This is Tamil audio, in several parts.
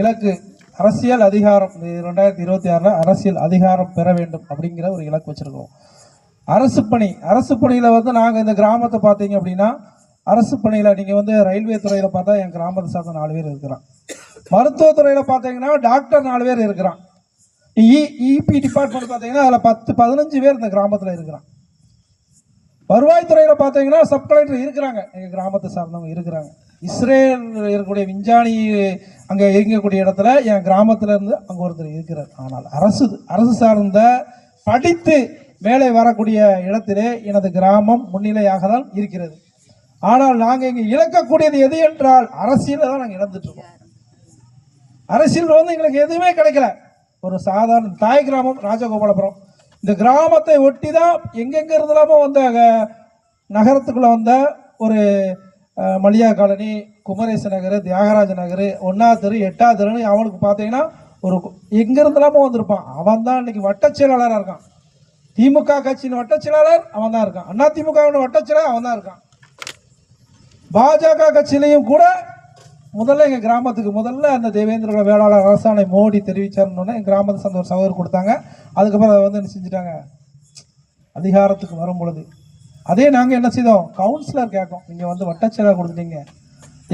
இலக்கு அரசியல் அதிகாரம் ரெண்டாயிரத்தி இருபத்தி ஆறில் அரசியல் அதிகாரம் பெற வேண்டும் அப்படிங்கிற ஒரு இலக்கு வச்சுருக்கோம் அரசு பணி அரசு பணியில் வந்து நாங்கள் இந்த கிராமத்தை பார்த்தீங்க அப்படின்னா அரசு பணியில் நீங்கள் வந்து ரயில்வே துறையில் பார்த்தா என் கிராமத்தை சார்ந்த நாலு பேர் இருக்கிறான். மருத்துவத்துறையில் பார்த்தீங்கன்னா டாக்டர் நாலு பேர் இருக்கிறான். இ இபி டிபார்ட்மெண்ட் பார்த்தீங்கன்னா அதில் பத்து பதினஞ்சு பேர் இந்த கிராமத்தில் இருக்கிறான். வருவாய்த்துறையில் பார்த்தீங்கன்னா சப் கலெக்டர் இருக்கிறாங்க. எங்கள் கிராமத்தை சார்ந்தவங்க இருக்கிறாங்க. இஸ்ரேல் இருக்கக்கூடிய விஞ்ஞானி அங்கே இயங்கக்கூடிய இடத்துல என் கிராமத்தில் இருந்து அங்கே ஒருத்தர் இருக்கிறார். ஆனால் அரசு அரசு சார்ந்த படித்து மேலே வரக்கூடிய இடத்திலே எனது கிராமம் முன்னிலையாக தான் இருக்கிறது. ஆனால் நாங்கள் இங்கே இழக்கக்கூடியது எது என்றால் அரசியலில் தான் நாங்கள் இழந்துட்டுருக்கோம் அரசியல் வந்து எங்களுக்கு எதுவுமே கிடைக்கல. ஒரு சாதாரண தாய் கிராமம் ராஜகோபாலபுரம். இந்த கிராமத்தை ஒட்டி தான் எங்கெங்கே இருந்தலாமோ வந்த நகரத்துக்குள்ளே வந்த ஒரு அஹ், மல்லியா காலனி குமரேச நகர் தியாகராஜ நகர் ஒன்னா தெரு எட்டா தெருன்னு அவனுக்கு பார்த்தீங்கன்னா ஒரு கு- வந்திருப்பான். அவன் தான் இன்னைக்கு வட்டச் செயலாளராக இருக்கான். திமுக கட்சியின் வட்டச் செயலாளர் அவன் தான் இருக்கான். அண்ணா திமுகவின் வட்டச் செயலாளர் அவன் தான் இருக்கான். பாஜக கட்சியிலையும் கூட முதல்ல எங்கள் கிராமத்துக்கு முதல்ல அந்த தேவேந்திர வேளாளர் அரசாணை மோடி தெரிவிச்சாருன்னு எங்கள் கிராமத்தை சேர்ந்த ஒரு சகோதரர் கொடுத்தாங்க. அதுக்கப்புறம் அதை வந்து என்ன செஞ்சுட்டாங்க? அதிகாரத்துக்கு வரும் பொழுது அதே நாங்கள் என்ன செய்தோம்? கவுன்சிலர் கேட்கும் நீங்கள் வந்து வட்டச்செயலாளர் கொடுத்துட்டீங்க.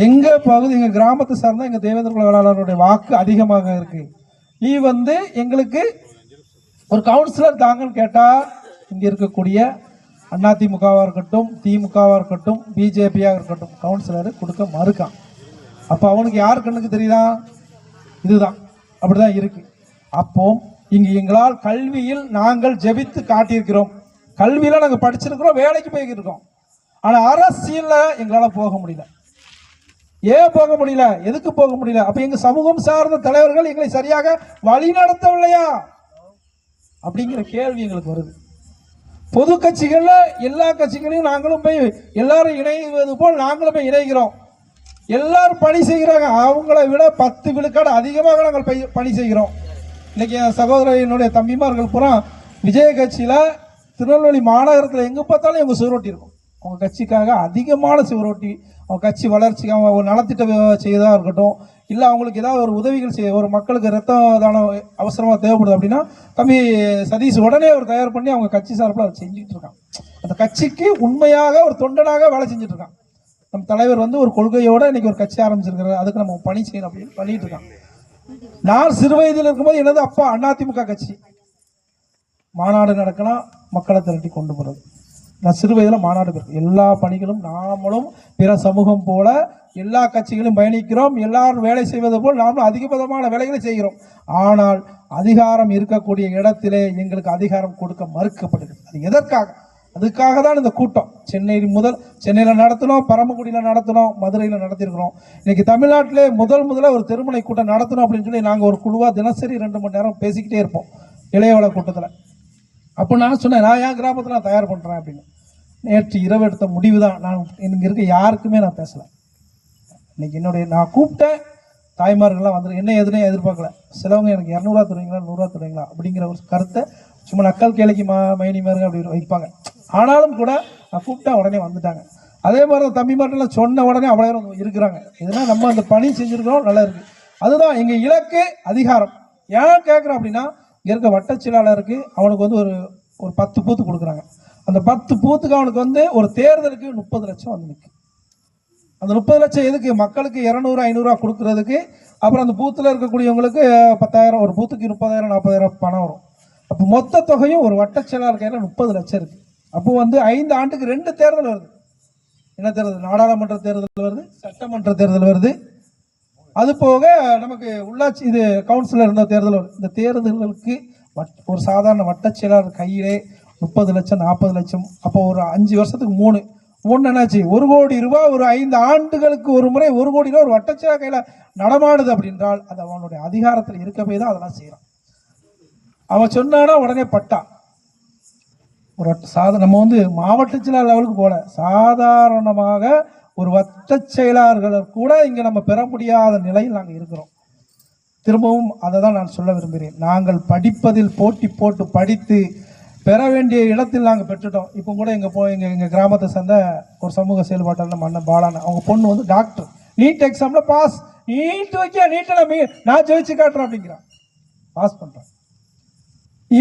எங்கள் பகுதி எங்கள் கிராமத்தை சார்ந்த எங்கள் தேவேந்திர குல வேளாளருடைய வாக்கு அதிகமாக இருக்குது நீ வந்து எங்களுக்கு ஒரு கவுன்சிலர் தாங்கன்னு கேட்டால் இங்கே இருக்கக்கூடிய அதிமுகவாக இருக்கட்டும் திமுகவாக இருக்கட்டும் பிஜேபியாக இருக்கட்டும் கவுன்சிலர் கொடுக்க மறுக்கான் அப்போ அவனுக்கு யார் கண்ணுக்கு தெரியுதா? இதுதான். அப்படிதான் இருக்குது அப்போ இங்கு எங்களால் கல்வியில் நாங்கள் ஜெபித்து காட்டியிருக்கிறோம். கல்வியில் நாங்கள் படிச்சிருக்கிறோம் வேலைக்கு போய்கிட்டு இருக்கோம். ஆனால் அரசியலில் எங்களால் போக முடியல. ஏன் போக முடியல? எதுக்கு போக முடியல? அப்போ எங்கள் சமூகம் சார்ந்த தலைவர்கள் எங்களை சரியாக வழி நடத்தவில்லையா? அப்படிங்கிற கேள்வி எங்களுக்கு வருது. பொது கட்சிகளில் எல்லா கட்சிகளையும் நாங்களும் போய் எல்லாரும் இணைவது போல் நாங்களும் போய் இணைகிறோம். எல்லாரும் பணி செய்கிறாங்க. அவங்கள விட பத்து விழுக்காடு அதிகமாக நாங்கள் பை- பணி செய்கிறோம். இன்னைக்கு என் சகோதரனுடைய என்னுடைய தம்பிமார்கள் பூரா விஜய கட்சியில் திருநெல்வேலி மாநகரத்தில் எங்கே பார்த்தாலும் இவங்க சுவரொட்டி இருக்கும். அவங்க கட்சிக்காக அதிகமான சுவரொட்டி அவங்க கட்சி வளர்ச்சிக்கு அவங்க ஒரு நலத்திட்ட செய்யதாக இருக்கட்டும் இல்லை அவங்களுக்கு ஏதாவது ஒரு உதவிகள் செய்ய ஒரு மக்களுக்கு ரத்த தானம் அவசரமாக தேவைப்படுது அப்படின்னா தம்பி சதீஷ் உடனே அவர் தயார் பண்ணி அவங்க கட்சி சார்பில் அதை செஞ்சுட்டு இருக்கான் அந்த கட்சிக்கு உண்மையாக ஒரு தொண்டனாக வேலை செஞ்சுட்டு இருக்கான் நம்ம தலைவர் வந்து ஒரு கொள்கையோட இன்னைக்கு ஒரு கட்சி ஆரம்பிச்சிருக்கிறார். அதுக்கு நம்ம பணி செய்யணும் அப்படின்னு பண்ணிட்டு இருக்கான் நான் சிறு வயதில் இருக்கும்போது எனது அப்பா அதிமுக கட்சி. மாநாடு நடக்கலாம். மக்களை திரட்டி கொண்டு போகிறது நான் சிறு வயதில் மாநாடு போயிருக்கேன். எல்லா பணிகளும் நாமளும் பிற சமூகம் போல எல்லா கட்சிகளும் பயணிக்கிறோம். எல்லாரும் வேலை செய்வது போல் நாமளும் அதிகபதமான வேலைகளை செய்கிறோம். ஆனால் அதிகாரம் இருக்கக்கூடிய இடத்திலே எங்களுக்கு அதிகாரம் கொடுக்க மறுக்கப்படுகிறது அது எதற்காக? அதுக்காக தான் இந்த கூட்டம். சென்னை முதல் சென்னையில் நடத்தினோம் பரமக்குடியில் நடத்தினோம் மதுரையில் நடத்தியிருக்கிறோம். இன்னைக்கு தமிழ்நாட்டிலே முதல் முதல்ல ஒரு திருமண கூட்டம் நடத்தணும் அப்படின்னு சொல்லி நாங்கள் ஒரு குழுவாக தினசரி ரெண்டு மணி நேரம் பேசிக்கிட்டே இருப்போம். இளையவள கூட்டத்தில். அப்போ நான் சொன்னேன் நான் என் கிராமத்தில் நான் தயார் பண்ணுறேன் அப்படின்னு. நேற்று இரவு எடுத்த முடிவு தான் நான் இங்கே இருக்க யாருக்குமே நான் பேசலை. இன்னைக்கு என்னுடைய நான் கூப்பிட்டேன் தாய்மார்கள்லாம் வந்துடும் என்ன எதுனே எதிர்பார்க்கல. சிலவங்க எனக்கு இரநூறுவா தருவீங்களா நூறுரூவா தருவீங்களா அப்படிங்கிற ஒரு கருத்தை சும்மா நக்கல் கேளைக்கு மா மைனி மாருங்க அப்படி வைப்பாங்க. ஆனாலும் கூட நான் கூப்பிட்டா உடனே வந்துட்டாங்க. அதே மாதிரி தான் தம்பி மாட்டெல்லாம் சொன்ன உடனே அவ்வளோ இருக்கிறாங்க. இதெல்லாம் நம்ம அந்த பணி செஞ்சுருக்கிறோம் நல்லா இருக்குது அதுதான் எங்கள் இலக்கு அதிகாரம். ஏன் கேட்குறோம் அப்படின்னா இருக்க வட்டச்செயலாளருக்கு அவனுக்கு வந்து ஒரு ஒரு பத்து பூத்து கொடுக்குறாங்க. அந்த பத்து பூத்துக்கு அவனுக்கு வந்து ஒரு தேர்தலுக்கு முப்பது லட்சம் வந்து நிற்கும் அந்த முப்பது லட்சம் எதுக்கு? மக்களுக்கு இரநூறு ஐநூறுரூவா கொடுக்கறதுக்கு. அப்புறம் அந்த பூத்தில் இருக்கக்கூடியவங்களுக்கு பத்தாயிரம் ஒரு பூத்துக்கு முப்பதாயிரம் நாற்பதாயிரம் பணம் வரும். அப்போ மொத்த தொகையும் ஒரு வட்டச்செயலாளர் கையில் முப்பது லட்சம் இருக்குது அப்போ வந்து ஐந்து ஆண்டுக்கு ரெண்டு தேர்தல் வருது. என்ன தேர்தல்? நாடாளுமன்ற தேர்தல் வருது சட்டமன்ற தேர்தல் வருது. அது போக நமக்கு உள்ளாட்சி இது கவுன்சிலர் இருந்த தேர்தல் இந்த தேர்தல்களுக்கு வட்- ஒரு சாதாரண வட்டச் செயலாளர் கையிலே முப்பது லட்சம் நாற்பது லட்சம் அப்போ ஒரு அஞ்சு வருஷத்துக்கு மூணு. மூணு என்னாச்சு? ஒரு கோடி ரூபாய் ஒரு ஐந்து ஆண்டுகளுக்கு ஒரு முறை ஒரு கோடி ரூபாய் ஒரு வட்டச்செயலாளர் கையில் நடமாடுது அப்படின்றால் அது அவனுடைய அதிகாரத்தில் இருக்க போய் தான் அதெல்லாம் செய்கிறான் அவன் சொன்னானா உடனே பட்டா. ஒரு சாத நம்ம வந்து மாவட்ட செயலாளர் லெவலுக்கு போல சாதாரணமாக ஒரு வட்ட செயலாளர்கள் கூட இங்கே நம்ம பெற முடியாத நிலையில் நாங்கள் இருக்கிறோம். திரும்பவும் அதை தான் நான் சொல்ல விரும்புகிறேன். நாங்கள் படிப்பதில் போட்டி போட்டு படித்து பெற வேண்டிய இடத்தில் நாங்கள் பெற்றுட்டோம். இப்போ கூட எங்கள் போ எங்கள் எங்கள் கிராமத்தை சேர்ந்த ஒரு சமூக செயல்பாட்டாளர் மன்னன் பாலான அவங்க பொண்ணு வந்து டாக்டர் நீட் எக்ஸாமில் பாஸ் நீட்டு வைக்க நீட்டில் மீ நான் ஜெயிச்சு காட்டுறேன் அப்படிங்கிறான். பாஸ் பண்ணுறேன்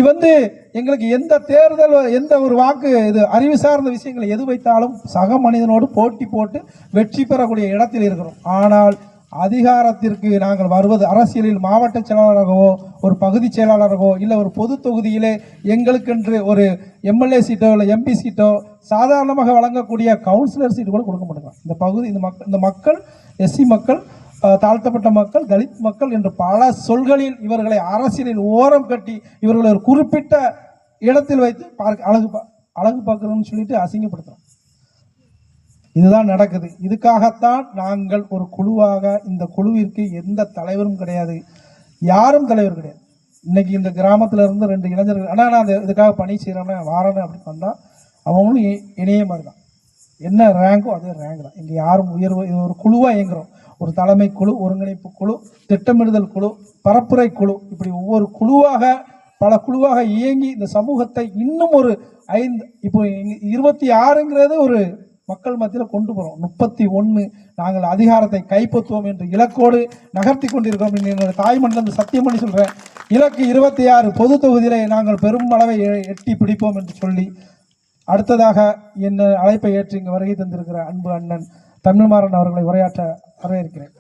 வந்து எங்களுக்கு எந்த தேர்தல் எந்த ஒரு வாக்கு இது அறிவு சார்ந்த விஷயங்களை எது வைத்தாலும் சக மனிதனோடு போட்டி போட்டு வெற்றி பெறக்கூடிய இடத்தில் இருக்கிறோம். ஆனால் அதிகாரத்திற்கு நாங்கள் வருவது அரசியலில் மாவட்ட செயலாளராகவோ ஒரு பகுதி செயலாளராகவோ இல்லை ஒரு பொது தொகுதியிலே எங்களுக்கென்று ஒரு எம்எல்ஏ சீட்டோ இல்லை எம்பி சீட்டோ சாதாரணமாக வழங்கக்கூடிய கவுன்சிலர் சீட்டு கூட கொடுக்க மாட்டேங்கிறோம் இந்த பகுதி இந்த மக்கள் இந்த மக்கள் எஸ்சி மக்கள் தாழ்த்தப்பட்ட மக்கள் தலித் மக்கள் என்று பல சொல்களில் இவர்களை அரசியலில் ஓரம் கட்டி இவர்களை ஒரு குறிப்பிட்ட இடத்தில் வைத்து பார்க்க அழகு பா- அழகு பார்க்கணும்னு சொல்லிட்டு அசிங்கப்படுத்துறோம். இதுதான் நடக்குது. இதுக்காகத்தான் நாங்கள் ஒரு குழுவாக இந்த குழுவிற்கு எந்த தலைவரும் கிடையாது. யாரும் தலைவர் கிடையாது. இன்னைக்கு இந்த கிராமத்துல இருந்து ரெண்டு இளைஞர்கள் ஆனால் நான் இதுக்காக பணி செய்கிறேன்னா வாரேன்னு அப்படின்னு வந்தால் அவங்களும் இணைய மாதிரி தான் என்ன ரேங்கோ அதே ரேங்க் தான். இங்கே யாரும் உயர்வு இது ஒரு குழுவாக இயங்குறோம். ஒரு தலைமை குழு ஒருங்கிணைப்பு குழு திட்டமிடுதல் குழு பரப்புரை குழு இப்படி ஒவ்வொரு குழுவாக பல குழுவாக இயங்கி இந்த சமூகத்தை இன்னும் ஒரு ஐந்து இப்போ இருபத்தி ஆறுங்கிறது ஒரு மக்கள் மத்தியில் கொண்டு போகிறோம் முப்பத்தி ஒன்று நாங்கள் அதிகாரத்தை கைப்பற்றுவோம் என்று இலக்கோடு நகர்த்தி கொண்டிருக்கிறோம். என்று என்னோட தாய்மண்டலம் சத்தியம் பண்ணி சொல்கிறேன் இலக்கு இருபத்தி ஆறு பொது தொகுதியிலே நாங்கள் பெரும் அளவை எட்டி பிடிப்போம் என்று சொல்லி அடுத்ததாக என்ன அழைப்பை ஏற்று இங்கு வருகை தந்திருக்கிற அன்பு அண்ணன் தமிழ்மாறன் அவர்களை உரையாற்ற வரவேற்கிறேன்.